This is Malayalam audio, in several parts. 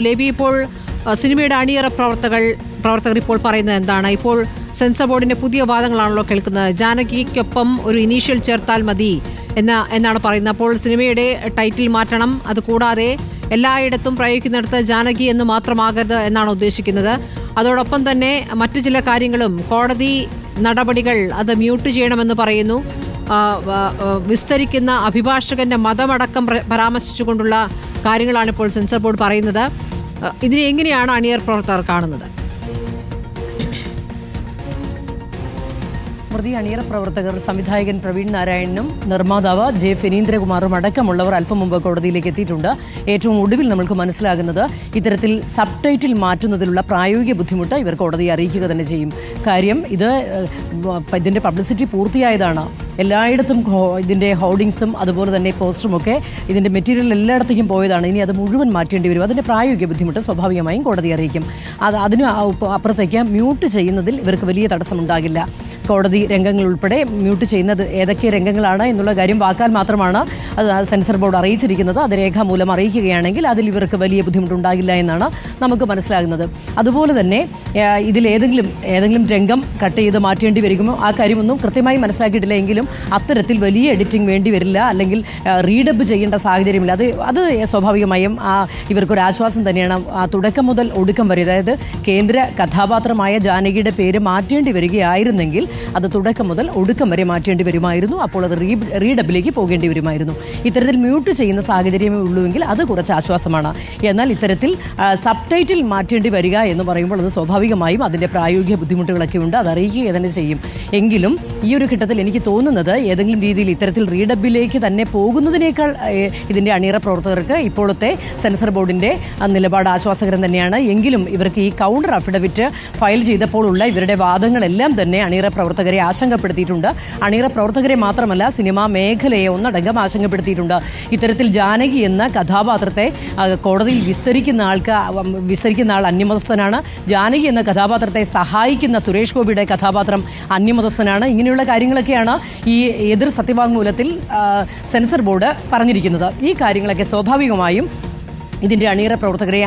ലേബി ഇപ്പോൾ സിനിമയുടെ അണിയറ പ്രവർത്തകൾ പ്രവർത്തകർ ഇപ്പോൾ പറയുന്നത് എന്താണ്? ഇപ്പോൾ സെൻസർ ബോർഡിന്റെ പുതിയ വാദങ്ങളാണല്ലോ കേൾക്കുന്നത്. ജാനകിക്കൊപ്പം ഒരു ഇനീഷ്യൽ ചേർത്താൽ മതി എന്ന എന്നാണ് പറയുന്നത്. അപ്പോൾ സിനിമയുടെ ടൈറ്റിൽ മാറ്റണം. അതുകൂടാതെ എല്ലായിടത്തും പ്രയോഗിക്കുന്നിടത്ത് ജാനകി എന്ന് മാത്രമാകരുത് എന്നാണ് ഉദ്ദേശിക്കുന്നത്. അതോടൊപ്പം തന്നെ മറ്റു ചില കാര്യങ്ങളും കോടതി നടപടികൾ അത് മ്യൂട്ട് ചെയ്യണമെന്ന് പറയുന്നു. വിസ്തരിക്കുന്ന അഭിഭാഷകന്റെ മതമടക്കം പ്ര- പരാമർശിച്ചുകൊണ്ടുള്ള കാര്യങ്ങളാണ് ഇപ്പോൾ സെൻസർ ബോർഡ് പറയുന്നത്. ഇതിനെ എങ്ങനെയാണ് അണിയർ പ്രവർത്തകർ കാണുന്നത്? സ്മൃതി അണിയറ പ്രവർത്തകർ സംവിധായകൻ പ്രവീൺ നാരായണനും നിർമ്മാതാവ് ജെ ഫെനീന്ദ്രകുമാറും അടക്കമുള്ളവർ അല്പം മുമ്പ് കോടതിയിലേക്ക് എത്തിയിട്ടുണ്ട്. ഏറ്റവും ഒടുവിൽ നമ്മൾക്ക് മനസ്സിലാകുന്നത് ഇത്തരത്തിൽ സബ് ടൈറ്റിൽ മാറ്റുന്നതിലുള്ള പ്രായോഗിക ബുദ്ധിമുട്ട് ഇവർ കോടതിയെ അറിയിക്കുക തന്നെ ചെയ്യും. കാര്യം ഇത് ഇതിന്റെ പബ്ലിസിറ്റി പൂർത്തിയായതാണ്. എല്ലായിടത്തും ഇതിന്റെ ഹോർഡിങ്സും അതുപോലെ തന്നെ പോസ്റ്ററും ഒക്കെ ഇതിന്റെ മെറ്റീരിയൽ എല്ലായിടത്തേക്കും പോയതാണ്. ഇനി അത് മുഴുവൻ മാറ്റേണ്ടി വരും. അതിന്റെ പ്രായോഗിക ബുദ്ധിമുട്ട് സ്വാഭാവികമായും കോടതി അറിയിക്കും. അത് അതിന് അപ്പ- അപ്പുറത്തേക്ക് മ്യൂട്ട് ചെയ്യുന്നതിൽ ഇവർക്ക് വലിയ തടസ്സമുണ്ടാകില്ല. കോടതി രംഗങ്ങൾ ഉൾപ്പെടെ മ്യൂട്ട് ചെയ്യുന്നത് ഏതൊക്കെ രംഗങ്ങളാണ് എന്നുള്ള കാര്യം വാക്കാൽ മാത്രമാണ് അത് സെൻസർ ബോർഡ് അറിയിച്ചിരിക്കുന്നത്. അത് രേഖാമൂലം അറിയിക്കുകയാണെങ്കിൽ അതിൽ ഇവർക്ക് വലിയ ബുദ്ധിമുട്ടുണ്ടാകില്ല എന്നാണ് നമുക്ക് മനസ്സിലാകുന്നത്. അതുപോലെ തന്നെ ഇതിൽ ഏതെങ്കിലും ഏതെങ്കിലും രംഗം കട്ട് ചെയ്ത് മാറ്റേണ്ടി വരുമോ ആ കാര്യമൊന്നും കൃത്യമായി മനസ്സിലാക്കിയിട്ടില്ല എങ്കിലും അത്തരത്തിൽ വലിയ എഡിറ്റിംഗ് വേണ്ടി വരില്ല. അല്ലെങ്കിൽ റീഡബ് ചെയ്യേണ്ട സാഹചര്യമില്ല. അത് അത് സ്വാഭാവികമായും ആ ഇവർക്കൊരു ആശ്വാസം തന്നെയാണ്. ആ തുടക്കം മുതൽ ഒടുക്കം വരെ അതായത് കേന്ദ്ര കഥാപാത്രമായ ജാനകിയുടെ പേര് മാറ്റേണ്ടി വരികയായിരുന്നെങ്കിൽ അത് തുടക്കം മുതൽ ഒടുക്കം വരെ മാറ്റേണ്ടി വരുമായിരുന്നു. അപ്പോൾ അത് റീ റീഡബിലേക്ക് പോകേണ്ടി വരുമായിരുന്നു. ഇത്തരത്തിൽ മ്യൂട്ട് ചെയ്യുന്ന സാഹചര്യമേ ഉള്ളൂവെങ്കിൽ അത് കുറച്ച് ആശ്വാസമാണ്. എന്നാൽ ഇത്തരത്തിൽ സബ് ടൈറ്റിൽ മാറ്റേണ്ടി വരിക എന്ന് പറയുമ്പോൾ അത് സ്വാഭാവികമായും അതിന്റെ പ്രായോഗിക ബുദ്ധിമുട്ടുകളൊക്കെ ഉണ്ട്. അത് അറിയിക്കുക തന്നെ ചെയ്യും. എങ്കിലും ഈ ഒരു ഘട്ടത്തിൽ എനിക്ക് തോന്നുന്നത് ഏതെങ്കിലും രീതിയിൽ ഇത്തരത്തിൽ റീഡബിലേക്ക് തന്നെ പോകുന്നതിനേക്കാൾ ഇതിന്റെ അണിയറ പ്രവർത്തകർക്ക് ഇപ്പോഴത്തെ സെൻസർ ബോർഡിന്റെ നിലപാട് ആശ്വാസകരം തന്നെയാണ്. എങ്കിലും ഇവർക്ക് ഈ കൗണ്ടർ അഫിഡവിറ്റ് ഫയൽ ചെയ്തപ്പോഴുള്ള ഇവരുടെ വാദങ്ങളെല്ലാം തന്നെ അണിയറ പ്രവർത്തകരെ ആശങ്കപ്പെടുത്തിയിട്ടുണ്ട്. അണിയറ പ്രവർത്തകരെ മാത്രമല്ല സിനിമാ മേഖലയെ ഒന്നടങ്കം ആശങ്കപ്പെടുത്തിയിട്ടുണ്ട്. ഇത്തരത്തിൽ ജാനകി എന്ന കഥാപാത്രത്തെ കോടതിയിൽ വിസ്തരിക്കുന്ന ആൾക്ക് വിസ്തരിക്കുന്ന ആൾ അന്യമതസ്ഥനാണ്. ജാനകി എന്ന കഥാപാത്രത്തെ സഹായിക്കുന്ന സുരേഷ് ഗോപിയുടെ കഥാപാത്രം അന്യമതസ്ഥനാണ്. ഇങ്ങനെയുള്ള കാര്യങ്ങളൊക്കെയാണ് ഈ എതിർ സത്യവാങ്മൂലത്തിൽ സെൻസർ ബോർഡ് പറഞ്ഞിരിക്കുന്നത്. ഈ കാര്യങ്ങളൊക്കെ സ്വാഭാവികമായും ഇതിന്റെ അണിയറ പ്രവർത്തകരെ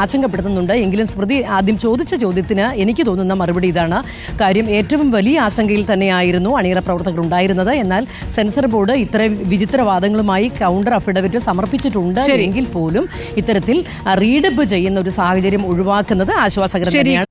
ആശങ്കപ്പെടുത്തുന്നുണ്ട്. എങ്കിലും സ്മൃതി ആദ്യം ചോദിച്ച ചോദ്യത്തിന് എനിക്ക് തോന്നുന്ന മറുപടി ഇതാണ്. കാര്യം ഏറ്റവും വലിയ ആശങ്കയിൽ തന്നെയായിരുന്നു അണിയറ പ്രവർത്തകർ ഉണ്ടായിരുന്നത്. എന്നാൽ സെൻസർ ബോർഡ് ഇത്രയും വിചിത്രവാദങ്ങളുമായി കൗണ്ടർ അഫിഡവിറ്റ് സമർപ്പിച്ചിട്ടുണ്ട് എങ്കിൽ പോലും ഇത്തരത്തിൽ റീഡപ്പ് ചെയ്യുന്ന ഒരു സാഹചര്യം ഒഴിവാക്കുന്നത് ആശ്വാസകരം തന്നെയാണ്.